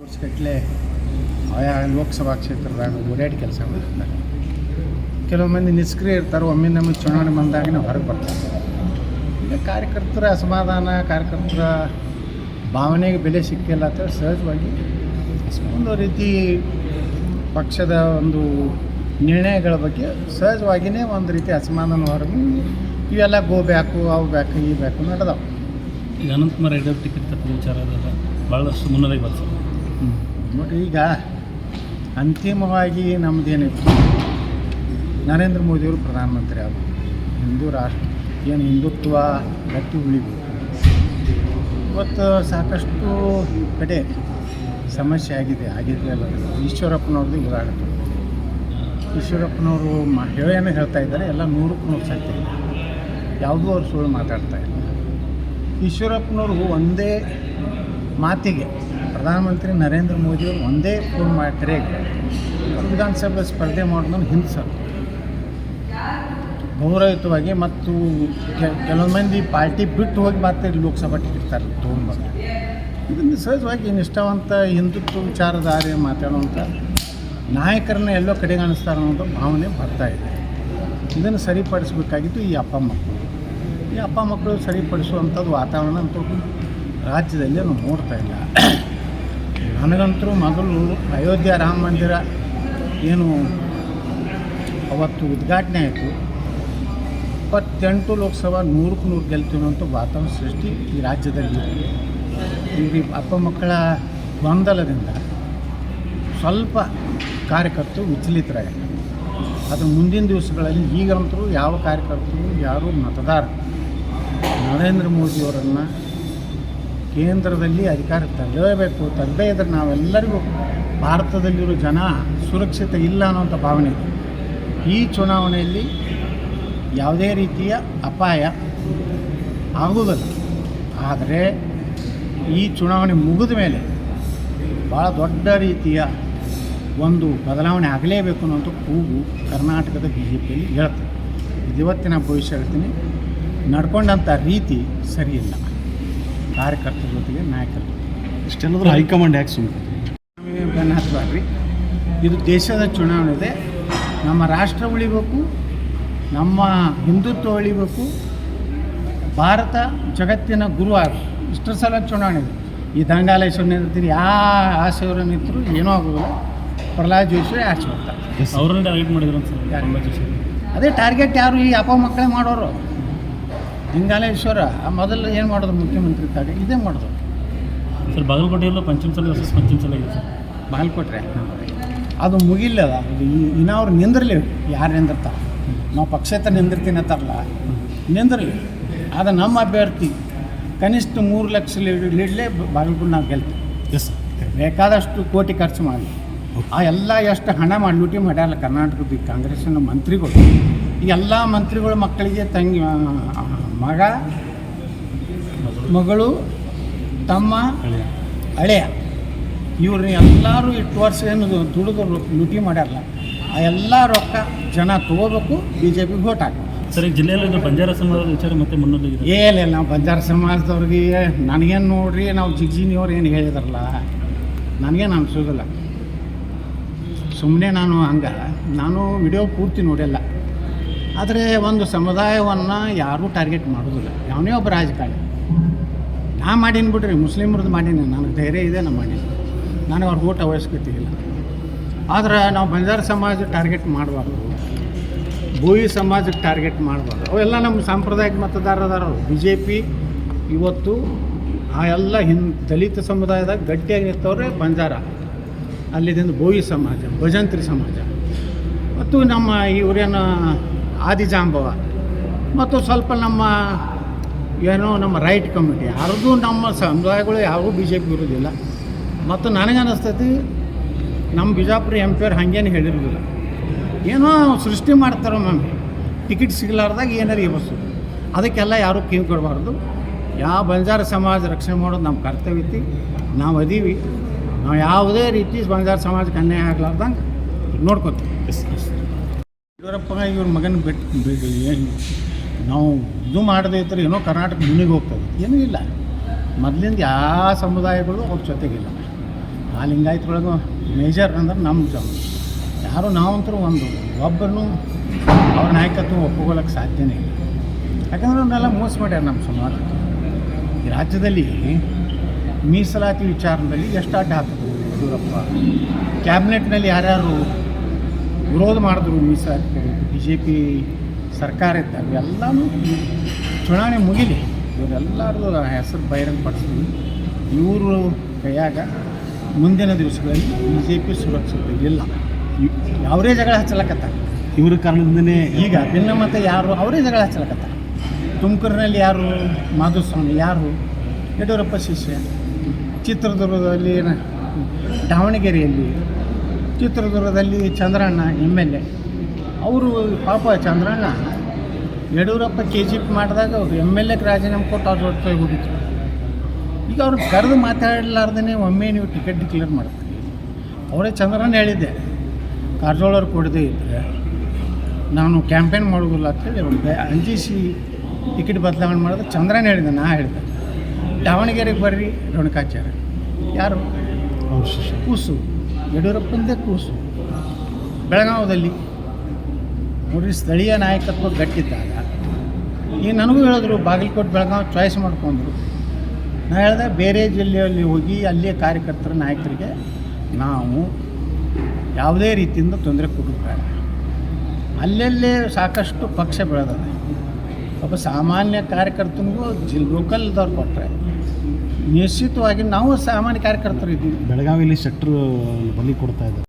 ವರ್ಷಗಟ್ಟಲೆ ಆಯಾ ಲೋಕಸಭಾ ಕ್ಷೇತ್ರದಾಗ ಓಡಾಡಿ ಕೆಲಸ ಮಾಡ್ತಾರೆ ಕೆಲವು ಮಂದಿ ನಿಷ್ಕ್ರಿಯ ಇರ್ತಾರೆ, ಒಮ್ಮೆ ನಮಗೆ ಚುನಾವಣೆ ನಾವು ಹೊರಗೆ ಬರ್ತಾರೆ. ಈಗ ಕಾರ್ಯಕರ್ತರ ಅಸಮಾಧಾನ, ಕಾರ್ಯಕರ್ತರ ಭಾವನೆಗೆ ಬೆಲೆ ಸಿಕ್ಕಿಲ್ಲ ಅಂತೇಳಿ ಸಹಜವಾಗಿ ಒಂದು ರೀತಿ ಪಕ್ಷದ ಒಂದು ನಿರ್ಣಯಗಳ ಬಗ್ಗೆ ಸಹಜವಾಗಿಯೇ ಒಂದು ರೀತಿ ಅಸಮಾಧಾನ ಹೊರಗೆ ಇವೆಲ್ಲ ಗೋ ಬ್ಯಾಕು, ಅವು ಬ್ಯಾಕು, ಈ ಬ್ಯಾಕು ನಡೆದವು. ಈಗ ಅನಂತಕುಮಾರ್ ಟಿಕೆಟ್ ತಕ್ಕ ವಿಚಾರ ಭಾಳಷ್ಟು ಮುನ್ನಡೆಗೆ ಬರ್ತದೆ ನೋಡಿರಿ ಈಗ ಅಂತಿಮವಾಗಿ ನಮ್ಮದೇನಿತ್ತು ನರೇಂದ್ರ ಮೋದಿಯವರು ಪ್ರಧಾನಮಂತ್ರಿ ಆದರು. ಹಿಂದೂ ರಾಷ್ಟ್ರ ಏನು ಹಿಂದುತ್ವ ಗಟ್ಟಿ ಉಳಿಬೇಕು ಇವತ್ತು ಸಾಕಷ್ಟು ಕಡೆ ಸಮಸ್ಯೆ ಆಗಿದೆ ಆಗಿದೆ ಅಲ್ಲ. ಈಶ್ವರಪ್ಪನವ್ರದ್ದು ಉದಾಹರಣೆ ಈಶ್ವರಪ್ಪನವರು ಮಾ, ಹೇಳೇನೋ ಹೇಳ್ತಾ ಇದ್ದಾರೆ, ಎಲ್ಲ ನೂರಕ್ಕೂ ನೂರು ಸತ್ಯ ಯಾವುದೂ ಅವ್ರು ಸುಳ್ಳು ಮಾತಾಡ್ತಾ ಇಲ್ಲ. ಈಶ್ವರಪ್ಪನವ್ರಿಗೂ ಒಂದೇ ಮಾತಿಗೆ ಪ್ರಧಾನಮಂತ್ರಿ ನರೇಂದ್ರ ಮೋದಿಯವರು ಒಂದೇ ಫೋನ್ ಮಾಡಿ ಕರೆಗೆ ವಿಧಾನಸಭೆ ಸ್ಪರ್ಧೆ ಮಾಡೋದನ್ನು ಹಿಂದೆ ಗೌರವಯುತವಾಗಿ ಮತ್ತು ಕೆಲವೊಂದು ಮಂದಿ ಪಾರ್ಟಿ ಬಿಟ್ಟು ಹೋಗಿ ಮತ್ತೆ ಲೋಕಸಭಾ ಟಿಕೆಟ್ ತರ ತೊಗೊಂಡ್ಬಂದು. ಇದನ್ನು ಸಹಜವಾಗಿ ನಿಷ್ಠಾವಂತ ಹಿಂದುತ್ವ ವಿಚಾರಧಾರೆ ಮಾತಾಡುವಂಥ ನಾಯಕರನ್ನ ಎಲ್ಲೋ ಕಡೆಗೆ ಅನ್ನಿಸ್ತಾರೆ ಅನ್ನೋ ಭಾವನೆ ಬರ್ತಾ ಇದೆ. ಇದನ್ನು ಸರಿಪಡಿಸಬೇಕಾಗಿದ್ದು ಈ ಅಪ್ಪ ಮಕ್ಕಳು. ಈ ಅಪ್ಪ ಮಕ್ಕಳು ಸರಿಪಡಿಸುವಂಥದ್ದು ವಾತಾವರಣ ಅಂತೂ ರಾಜ್ಯದಲ್ಲಿ ನಾವು ನೋಡ್ತಾ ಇಲ್ಲ. ನನಗಂತರೂ ಮೊದಲು ಅಯೋಧ್ಯೆ ರಾಮ ಮಂದಿರ ಏನು ಅವತ್ತು ಉದ್ಘಾಟನೆ ಆಯಿತು. ಇಪ್ಪತ್ತೆಂಟು ಲೋಕಸಭಾ ನೂರಕ್ಕೆ ನೂರು ಗೆಲ್ತೀವಿ ಅಂತ ವಾತಾವರಣ ಸೃಷ್ಟಿ ಈ ರಾಜ್ಯದಲ್ಲಿ ಈ ಅಪ್ಪ ಮಕ್ಕಳ ಗೊಂದಲದಿಂದ ಸ್ವಲ್ಪ ಕಾರ್ಯಕರ್ತರು ವಿಚಲಿತರಾಗಿದ್ದಾರೆ. ಅದು ಮುಂದಿನ ದಿವಸಗಳಲ್ಲಿ ಈಗಂತರೂ ಯಾವ ಕಾರ್ಯಕರ್ತರು, ಯಾರು ಮತದಾರರು, ನರೇಂದ್ರ ಮೋದಿಯವರನ್ನು ಕೇಂದ್ರದಲ್ಲಿ ಅಧಿಕಾರ ತರಲೇಬೇಕು, ತರದೇ ಇದ್ರೆ ನಾವೆಲ್ಲರಿಗೂ ಭಾರತದಲ್ಲಿರೋ ಜನ ಸುರಕ್ಷಿತ ಇಲ್ಲ ಅನ್ನೋಂಥ ಭಾವನೆ ಇದೆ. ಈ ಚುನಾವಣೆಯಲ್ಲಿ ಯಾವುದೇ ರೀತಿಯ ಅಪಾಯ ಆಗುವುದಲ್ಲ. ಆದರೆ ಈ ಚುನಾವಣೆ ಮುಗಿದ ಮೇಲೆ ಭಾಳ ದೊಡ್ಡ ರೀತಿಯ ಒಂದು ಬದಲಾವಣೆ ಆಗಲೇಬೇಕು ಅನ್ನೋಂಥ ಕೂಗು ಕರ್ನಾಟಕದ ಬಿ ಜೆ ಪಿಯಲ್ಲಿ ಹೇಳ್ತದೆ ಇದು ಇವತ್ತಿನ ಭವಿಷ್ಯ ಹೇಳ್ತೀನಿ. ನಡ್ಕೊಂಡಂಥ ರೀತಿ ಸರಿಯಿಲ್ಲ ಕಾರ್ಯಕರ್ತರ ಜೊತೆಗೆ ನಾಯಕರ. ಇಷ್ಟೆಲ್ಲದ್ರೂ ಇಷ್ಟೆಲ್ಲದರೂ ಹೈಕಮಾಂಡ್ ಯಾಕೆ ಸುಮ್ಮನೆ ನಮಗೆ ಬೆನ್ನು ಹತ್ತಬಾರ್ರಿ ಇದು ದೇಶದ ಚುನಾವಣೆ ಇದೆ. ನಮ್ಮ ರಾಷ್ಟ್ರ ಉಳಿಬೇಕು ನಮ್ಮ ಹಿಂದುತ್ವ ಉಳಿಬೇಕು ಭಾರತ ಜಗತ್ತಿನ ಗುರು ಆಗ ಇಷ್ಟರ ಸಲ ಚುನಾವಣೆ ಇದೆ. ಈ ದಂಗಾಲೇಶ್ವರ ಇರ್ತೀರಿ ಯಾ ಆಸೆಯವರು ನಿಂತರು ಏನೂ ಆಗೋದಿಲ್ಲ. ಪ್ರಹ್ಲಾದ್ ಜೋಶಿ ಆಚೆ ಬರ್ತಾರೆ ಅವ್ರನ್ನೇ ಟಾರ್ಗೆಟ್ ಮಾಡಿದ್ರು ಸರ್ ಯಾರು? ಪ್ರಹ್ಲಾದ್ ಜೋಶಿ ಅದೇ ಟಾರ್ಗೆಟ್ ಯಾರು? ಈ ಅಪ್ಪ ಮಕ್ಕಳೇ ಮಾಡೋರು. ಲಿಂಗಾಲೇಶ್ವರ ಮೊದಲು ಏನು ಮಾಡೋದು ಮುಖ್ಯಮಂತ್ರಿ ತಾಗ ಇದೇ ಮಾಡೋದು ಸರ್ ಬಾಗಲಕೋಟೆಯಲ್ಲೂ ಪಂಚಮ ಸಲ ವರ್ಸಸ್ ಪಂಚಮಸಲಿ ಇದೆ ಸರ್. ಬಾಗಲಕೋಟೆ? ಅದು ಮುಗಿಲ್ಲ. ಇನ್ನು ಅವ್ರು ನಿಂದಿರಲಿ. ಯಾರು ನಿಂದಿರ್ತಾರೆ? ನಾವು ಪಕ್ಷೇತರ ನಿಂದಿರ್ತೀನಿ ಅಂತಾರಲ್ಲ ನಿಂದಿರಲಿ. ಅದು ನಮ್ಮ ಅಭ್ಯರ್ಥಿ ಕನಿಷ್ಠ ಮೂರು ಲಕ್ಷ ಲೀಡ್ ಲೀಡ್ಲೇ ಬಾಗಲಕೋಟೆ ನಾವು ಗೆಲ್ತೀವಿ. ಎಸ್ ಬೇಕಾದಷ್ಟು ಕೋಟಿ ಖರ್ಚು ಮಾಡಿ. ಆ ಎಲ್ಲ ಎಷ್ಟು ಹಣ ಮಾಡಿ ಲೂಟಿ ಮಾಡ್ಯಾರಲ್ಲ ಕರ್ನಾಟಕದ ಕಾಂಗ್ರೆಸ್ನ ಕಾಂಗ್ರೆಸ್ಸಿನ ಮಂತ್ರಿಗಳು. ಈ ಎಲ್ಲ ಮಂತ್ರಿಗಳು ಮಕ್ಕಳಿಗೆ ತಂಗಿ ಮಗ ಮಗಳು ತಮ್ಮ ಹಳೆಯ. ಇವ್ರನ್ನ ಎಲ್ಲರೂ ಇಟ್ಟು ವರ್ಷ ಏನು ದುಡಿದು ಲೂಟಿ ಮಾಡ್ಯಾರಲ್ಲ ಆ ಎಲ್ಲ ರೊಕ್ಕ ಜನ ತೊಗೋಬೇಕು ಬಿ ಜೆ ಪಿಗೆ ವೋಟ್ ಹಾಕಬೇಕು. ಸರ್ ಈಗ ಜಿಲ್ಲೆಯಲ್ಲಿ ಬಂಜಾರ ಸಮಾಜದ ವಿಚಾರ ಮತ್ತೆ ಮುನ್ನೆಲೆಗಿದೆ ಏನಿಲ್ಲ ನಾವು ಬಂಜಾರ ಸಮಾಜದವ್ರಿಗೆ ನನಗೇನು ನೋಡ್ರಿ ನಾವು ಜಿಗ್ಜಿನಿಯವ್ರು ಏನು ಹೇಳಿದಾರಲ್ಲ ನನಗೇನು ಅನಿಸೋದಿಲ್ಲ. ಸುಮ್ಮನೆ ನಾನು ಹಂಗ ನಾನು ವಿಡಿಯೋ ಪೂರ್ತಿ ನೋಡಿಲ್ಲ. ಆದರೆ ಒಂದು ಸಮುದಾಯವನ್ನು ಯಾರೂ ಟಾರ್ಗೆಟ್ ಮಾಡೋದಿಲ್ಲ. ಯಾವನೇ ಒಬ್ಬ ರಾಜಕಾರಣಿ ನಾ ಮಾಡೀನಿ ಬಿಡ್ರಿ ಮುಸ್ಲಿಮ್ರದ್ದು ಮಾಡೀನಿ, ನನಗೆ ಧೈರ್ಯ ಇದೆ ನಾನು ಮಾಡೀನಿ. ನಾನು ಅವ್ರ ಊಟ ಅವಶ್ಯಕತೆ ಇಲ್ಲ. ಆದ್ರೆ ನಾವು ಬಂಜಾರ ಸಮಾಜ ಟಾರ್ಗೆಟ್ ಮಾಡಬಾರ್ದು. ಭೂಯಿ ಸಮಾಜಕ್ಕೆ ಟಾರ್ಗೆಟ್ ಮಾಡಬಾರ್ದು. ಅವೆಲ್ಲ ನಮ್ಮ ಸಾಂಪ್ರದಾಯಿಕ ಮತದಾರರು ಅದಾರ ಬಿ ಜೆ ಪಿ ಇವತ್ತು ಆ ಎಲ್ಲ ಹಿನ್ ದಲಿತ ಸಮುದಾಯದಾಗ ಗಟ್ಟಿಯಾಗಿ ನಿಂತವ್ರೆ ಬಂಜಾರ. ಅಲ್ಲಿದಿಂದ ಭೋಯಿ ಸಮಾಜ, ಭಜಂತ್ರಿ ಸಮಾಜ. ಮತ್ತು ನಮ್ಮ ಇವರೇನು ಆದಿಜಾಂಬವ. ಮತ್ತು ಸ್ವಲ್ಪ ನಮ್ಮ ಏನೋ ನಮ್ಮ ರೈಟ್ ಕಮಿಟಿ ಯಾರ್ದು ನಮ್ಮ ಸಮುದಾಯಗಳು ಯಾವೂ ಬಿ ಜೆ ಪಿ ಇರೋದಿಲ್ಲ ಮತ್ತು ನನಗೆ ಅನ್ನಿಸ್ತೈತಿ ನಮ್ಮ ಬಿಜಾಪುರ ಎಂ ಪಿ ಅವ್ರು ಹಾಗೇನು ಹೇಳಿರೋದಿಲ್ಲ ಏನೋ ಸೃಷ್ಟಿ ಮಾಡ್ತಾರೋ ಮ್ಯಾಮ್ ಟಿಕೆಟ್ ಸಿಗಲಾರ್ದಾಗ ಏನಾರು ಬಸ್ಸು ಅದಕ್ಕೆಲ್ಲ ಯಾರೂ ಕಿವಿ ಕೊಡಬಾರ್ದು. ಯಾವ ಬಂಜಾರ ಸಮಾಜ ರಕ್ಷಣೆ ಮಾಡೋದು ನಮ್ಮ ಕರ್ತವ್ಯ ಐತಿ. ನಾವು ಅದೀವಿ. ನಾವು ಯಾವುದೇ ರೀತಿ ಬಂಜಾರ ಸಮಾಜಕ್ಕೆ ಅನ್ಯಾಯ ಆಗ್ಲಾರ್ದಂಗೆ ನೋಡ್ಕೊತೀವಿ. ಯಡಿಯೂರಪ್ಪ ಇವ್ರ ಮಗನ ಬಿಟ್ಟು ನಾವು ಇದು ಮಾಡದೇ ಇದ್ರೆ ಏನೋ ಕರ್ನಾಟಕ ಮುನಿಗೆ ಹೋಗ್ತದೆ. ಏನೂ ಇಲ್ಲ. ಮೊದಲಿಂದ ಯಾವ ಸಮುದಾಯಗಳು ಅವ್ರ ಜೊತೆಗಿಲ್ಲ. ಆ ಲಿಂಗಾಯತ್ರೊಳಗೆ ಮೇಜರ್ ಅಂದ್ರೆ ನಮ್ಮ ಜನ ಯಾರು ನಾವಂತರೂ ಒಂದು ಒಬ್ಬರನ್ನು ಅವ್ರ ನಾಯಕತ್ವ ಒಪ್ಪಿಕೊಳ್ಳೋಕೆ ಸಾಧ್ಯನೇ ಇಲ್ಲ. ಯಾಕಂದ್ರೆ ಅವನ್ನೆಲ್ಲ ಮೋಸ ಮಾಡ್ಯಾರ ನಮ್ಮ ಸಮಾಜಕ್ಕೆ ಈ ರಾಜ್ಯದಲ್ಲಿ ಮೀಸಲಾತಿ ವಿಚಾರದಲ್ಲಿ ಎಷ್ಟು ಅಡ್ಡ ಹಾಕಿದ್ರು ಯಡಿಯೂರಪ್ಪ. ಕ್ಯಾಬಿನೆಟ್ನಲ್ಲಿ ಯಾರ್ಯಾರು ವಿರೋಧ ಮಾಡಿದ್ರು ಮೀಸಲಾತಿ ಬಿ ಜೆ ಪಿ ಸರ್ಕಾರ ಇದ್ದಾಗ. ಎಲ್ಲನೂ ಚುನಾವಣೆ ಮುಗಿಲಿ. ಇವರೆಲ್ಲರದು ಹೆಸರು ಬಹಿರಂಗ ಪಡಿಸಿದ್ವಿ ಇವರು ಕೈಯಾಗ ಮುಂದಿನ ದಿವಸಗಳಲ್ಲಿ ಬಿ ಜೆ ಪಿ ಸುರಕ್ಷಿತ ಇಲ್ಲ. ಯಾವರೇ ಅವರೇ ಜಗಳ ಹಚ್ಚಲಕ್ಕತ್ತ ಇವ್ರ ಕಾರಣದಿಂದನೇ ಈಗ ಭಿನ್ನಮತ ಯಾರು ಅವರೇ ಜಗಳ ಹಚ್ಚಲಕತ್ತ. ತುಮಕೂರಿನಲ್ಲಿ ಯಾರು ಮಾಧುಸ್ವಾಮಿ ಯಾರು ಯಡಿಯೂರಪ್ಪ ಶಿಷ್ಯ ಚಿತ್ರದುರ್ಗದಲ್ಲಿ ದಾವಣಗೆರೆಯಲ್ಲಿ ಚಿತ್ರದುರ್ಗದಲ್ಲಿ ಚಂದ್ರಣ್ಣ ಎಂ ಎಲ್ ಎ ಅವರು ಪಾಪ Chandranna Yediyurappa K J P ಮಾಡಿದಾಗ ಅವರು ಎಂ ಎಲ್ ಎಗೆ ರಾಜೀನಾಮೆ ಕೊಟ್ಟು ಅವ್ರ ಜೊತೆ ಹೋಗಿದ್ರು. ಈಗ ಅವ್ರು ಕರೆದು ಮಾತಾಡಲಾರ್ದೇ ಒಮ್ಮೆ ನೀವು ಟಿಕೆಟ್ ಡಿಕ್ಲೇರ್ ಮಾಡ್ತೀರಿ. ಅವರೇ ಚಂದ್ರಣ್ಣ ಹೇಳಿದ್ದೆ ಕಾರಜೋಳವ್ರು ಕೊಡದೇ ಇದ್ದರೆ ನಾನು ಕ್ಯಾಂಪೇನ್ ಮಾಡೋದಿಲ್ಲ ಅಂತೇಳಿ ಜಿ ಅಂಜಿಸಿ ಟಿಕೆಟ್ ಬದಲಾವಣೆ ಮಾಡಿದ್ರೆ ಚಂದ್ರನ್ ಹೇಳಿದೆ ನಾ ಹೇಳಿದೆ ದಾವಣಗೆರೆಗೆ ಬರ್ರಿ ರೋಣಕಾಚಾರ್ಯ ಯಾರು? ಕೂಸು. ಯಡಿಯೂರಪ್ಪಂದೇ ಕೂಸು. ಬೆಳಗಾವದಲ್ಲಿ ನೋಡ್ರಿ ಸ್ಥಳೀಯ ನಾಯಕತ್ವ ಗಟ್ಟಿದ್ದಾಗ, ಈ ನನಗೂ ಹೇಳಿದ್ರು, ಬಾಗಲಕೋಟೆ ಬೆಳಗಾವಿ ಚಾಯ್ಸ್ ಮಾಡ್ಕೊಂಡ್ರು. ನಾನು ಹೇಳಿದೆ, ಬೇರೆ ಜಿಲ್ಲೆಯಲ್ಲಿ ಹೋಗಿ ಅಲ್ಲಿಯ ಕಾರ್ಯಕರ್ತರ ನಾಯಕರಿಗೆ ನಾವು ಯಾವುದೇ ರೀತಿಯಿಂದ ತೊಂದರೆ ಕೊಡುತ್ತಾರೆ ಅಲ್ಲಲ್ಲೇ ಸಾಕಷ್ಟು ಪಕ್ಷ ಬೆಳೆದಿದೆ ಒಬ್ಬ ಸಾಮಾನ್ಯ ಕಾರ್ಯಕರ್ತನಿಗೂ ಜಿ ಲೋಕಲ್ದವ್ರು ಕೊಟ್ಟರೆ ನಿಶ್ಚಿತವಾಗಿ ನಾವು ಸಾಮಾನ್ಯ ಕಾರ್ಯಕರ್ತರು ಇದ್ದೀವಿ. ಬೆಳಗಾವಿಯಲ್ಲಿ ಶೆಟ್ರು ಬಲಿ ಕೊಡ್ತಾ ಇದ್ದಾರೆ.